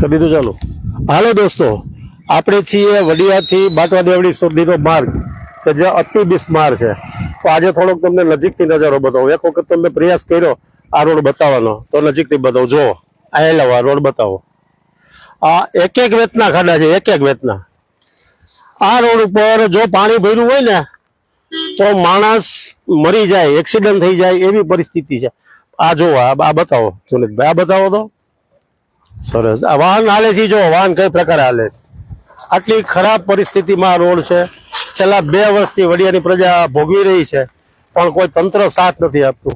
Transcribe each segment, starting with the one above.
કરી દીધું. ચાલો. હાલો દોસ્તો, આપણે છીએ વડિયાથી બાટવા દેવડી સુધીનો માર્ગ, કે જે અતિ બિસ્માર છે. તો આજે થોડોક તમને નજીકથી નજારો બતાવો. એક વખત તમે પ્રયાસ કર્યો આ રોડ બતાવવાનો, તો નજીકથી બતાવો. જો આ આ રોડ બતાવો. આ એક એક વેતના ખાડા છે, એક એક વેતના. આ રોડ ઉપર જો પાણી ભર્યું હોય ને, તો માણસ મરી જાય, એક્સિડન્ટ થઈ જાય એવી પરિસ્થિતિ છે. આ જોવો આ આ બતાવો સુનિતભાઈ આ બતાવો તો. સરસ. આ વાહન હાલે છે, જો, વાહન કઈ પ્રકારે હાલે આટલી ખરાબ પરિસ્થિતિમાં રોડ છે. છેલ્લા બે વર્ષથી વડિયાની પ્રજા ભોગવી રહી છે, પણ કોઈ તંત્ર સાથ નથી આપતું.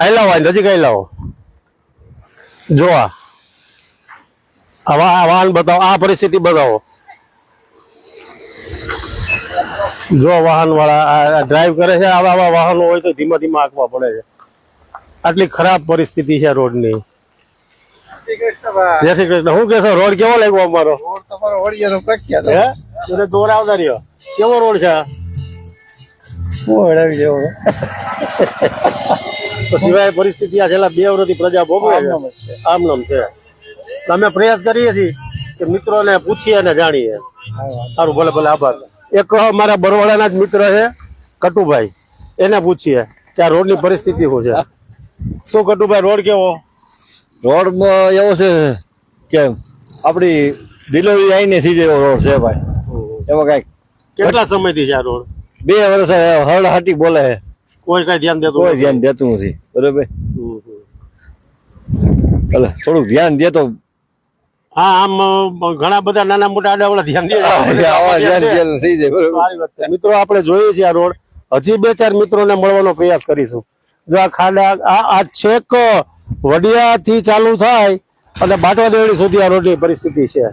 આયલાવો આ નજીક આયલાવો જો આ. વાહન બતાવો, આ પરિસ્થિતિ બતાવો. જો વાહન વાળા ડ્રાઈવ કરે છે આવા આવા વાહનો હોય તો ધીમા ધીમા આંકવા પડે છે. આટલી ખરાબ પરિસ્થિતિ છે રોડની. જય શ્રી કૃષ્ણ હું કેશો રોડ કેવો લાગ્યો અમારો? તમારો વડિયાનો પ્રખ્યાત. હે? તું દોર આવતા રહ્યો. કેવો રોડ છે? હું હડાવી દેવો. સિવાય પરિસ્થિતિ આ છેલ્લા બે વર્ષથી પ્રજા ભોગવે છે. આમ નામ છે. અમે પ્રયાસ કરીએ છીએ કે મિત્રોને પૂછીએ અને જાણીએ. સારું ભલે ભલે આભાર. એક મારા બરોડાના જ મિત્ર છે કટુભાઈ. એને પૂછીએ કે આ રોડની પરિસ્થિતિ શું છે? શું કટુભાઈ રોડ કેવો? રોડમાં એવો છે કે આપણી ડિલિવરી આવીને સીધે એવો રોડ છે ભાઈ. એમાં કંઈક. કેટલા સમયથી છે આ રોડ? બે વર્ષ હળ હાટી બોલે છે. કોઈ કઈ ધ્યાન દેતું કોઈ ધ્યાન દેતું નથી. બરોબર. એટલે થોડુંક ધ્યાન દે તો હા આમ ઘણા બધા નાના મોટા આડાવાળા ધ્યાન દે. થઈ જાય. મિત્રો આપણે જોઈએ છીએ આ રોડ. હજી બે ચાર મિત્રોને મળવાનો પ્રયાસ કરીશું. જો આ ખાડા આ છેક વડિયાથી ચાલુ થાય અને બાટવા દેવડી સુધી આ રોડની પરિસ્થિતિ છે.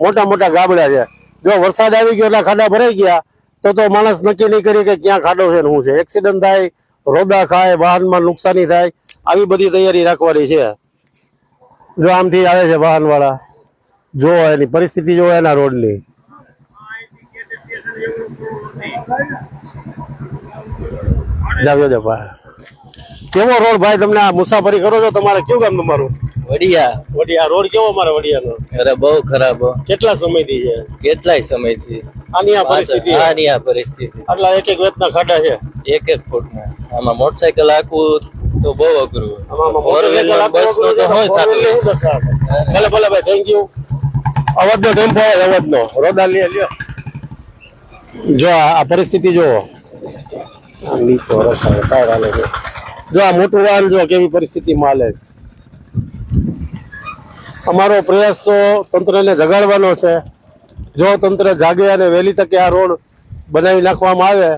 મોટા મોટા ગાબડા છે. જો વરસાદ આવી ગયો એટલે ખાડા ભરાઈ ગયા, તો તો માણસ નક્કી નહીં કરી કે ક્યાં ખાડો છે શું છે. એક્સિડન્ટ થાય, રોદા ખાય, વાહનમાં નુકસાની થાય, આવી બધી તૈયારી રાખવાની છે. જો આમથી આવે છે વાહનવાળા જો એની પરિસ્થિતિ જો એના રોડની. જાવ્યો ભાઈ કેવો રોડ ભાઈ તમને આ મુસાફરી કરો છો? તમારે કયું ગામ તમારું? વડિયા. વડિયા રોડ કેવો અમારે વડિયાનો? અરે બહુ ખરાબ કેટલા સમયથી છે? કેટલાય સમયથી. આની આ પરિસ્થિતિ આ આ પરિસ્થિતિ. આટલા એક એક વેતના ખાડા છે? એક એક ફૂટના. આમાં મોટરસાયકલ આખું તો બહુ અઘરું. બસ નો તો હોય ભલે ભલે ભાઈ થેન્ક યુ અવાજનો ટેમ્પો રોદા લે લ્યો જો આ પરિસ્થિતિ જુઓ. નીચો રસ્તા હાલે છે જો આ મોટું વાહન જો કેવી પરિસ્થિતિમાં હાલે અમારો પ્રયાસ તો તંત્રને જગાડવાનો છે. જો તંત્ર જાગે અને વહેલી તકે આ રોડ બનાવી નાખવામાં આવે,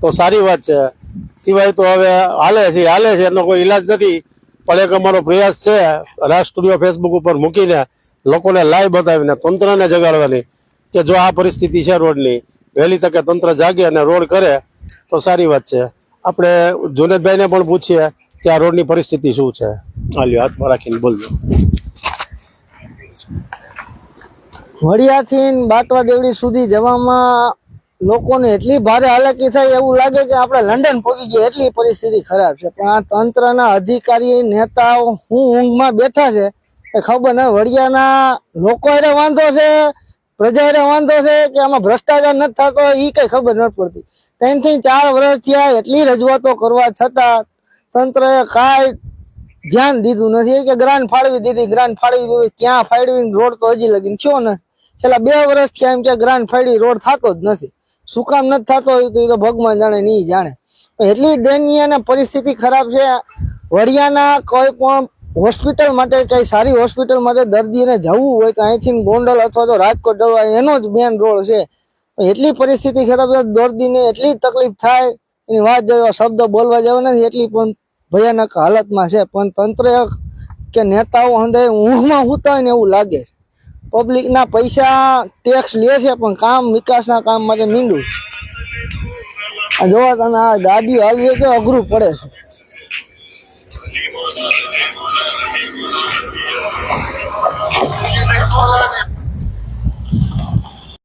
તો સારી વાત છે. સિવાય તો હવે હાલે છે હાલે છે, એનો કોઈ ઈલાજ નથી. પણ એક અમારો પ્રયાસ છે રાજ સ્ટુડિયો ફેસબુક ઉપર મૂકીને લોકોને લાઈવ બતાવીને તંત્રને જગાડવાની, કે જો આ પરિસ્થિતિ છે રોડની, વહેલી તકે તંત્ર જાગે અને રોડ કરે તો સારી વાત છે. આપણે જુનેદભાઈને પણ પૂછીએ કે આ રોડની પરિસ્થિતિ શું છે. હાલ્યો હાથમાં રાખીને બોલજો. વડિયાથી બાટવા દેવડી સુધી જવામાં લોકોને એટલી ભારે હાલાકી થાય એવું લાગે કે આપણે લંડન પહોંચી ગયા એટલી પરિસ્થિતિ ખરાબ છે. પણ આ તંત્રના અધિકારી નેતાઓ હું ઊંઘમાં બેઠા છે એ ખબર ને વડિયાના લોકો એને વાંધો છે પ્રજા એને વાંધો છે કે આમાં ભ્રષ્ટાચાર નથી થતો એ કઈ ખબર નથી પડતી. ત્રણથી ચાર વર્ષ થયા, એટલી રજૂઆતો કરવા છતાં તંત્રએ કાંઈ ધ્યાન દીધું નથી. કે ગ્રાન્ટ ફાળવી દીધી ગ્રાન્ટ ફાળવી ક્યાં ફાળવી રોડ તો હજી લગીન થયો ને? છેલ્લા બે વર્ષ થયા એમ કે ગ્રાન્ટ ફાળવી રોડ થતો જ નથી. શું કામ નથી થતો એ તો એ તો ભગવાન જાણે નહીં જાણે. એટલી દયનીય અને પરિસ્થિતિ ખરાબ છે. વડિયાના કોઈ પણ હોસ્પિટલ માટે, કઈ સારી હોસ્પિટલ માટે દર્દીને જવું હોય તો અહીંથી ગોંડલ અથવા તો રાજકોટ જવા, એનો જ મેન રોડ છે. એટલી પરિસ્થિતિ ખરાબ દર્દીને એટલી તકલીફ થાય, એની વાત જેવા શબ્દ બોલવા જેવા નથી, એટલી પણ ભયાનક હાલતમાં છે. પણ તંત્ર કે નેતાઓ હંદે ઊંઘમાં હોતા હોય ને એવું લાગે પબ્લિકના પૈસા ટેક્સ લે છે, પણ કામ વિકાસના કામ માટે મીંડું જોવા તમે, આ ગાડી હાલવી તો અઘરું પડે છે.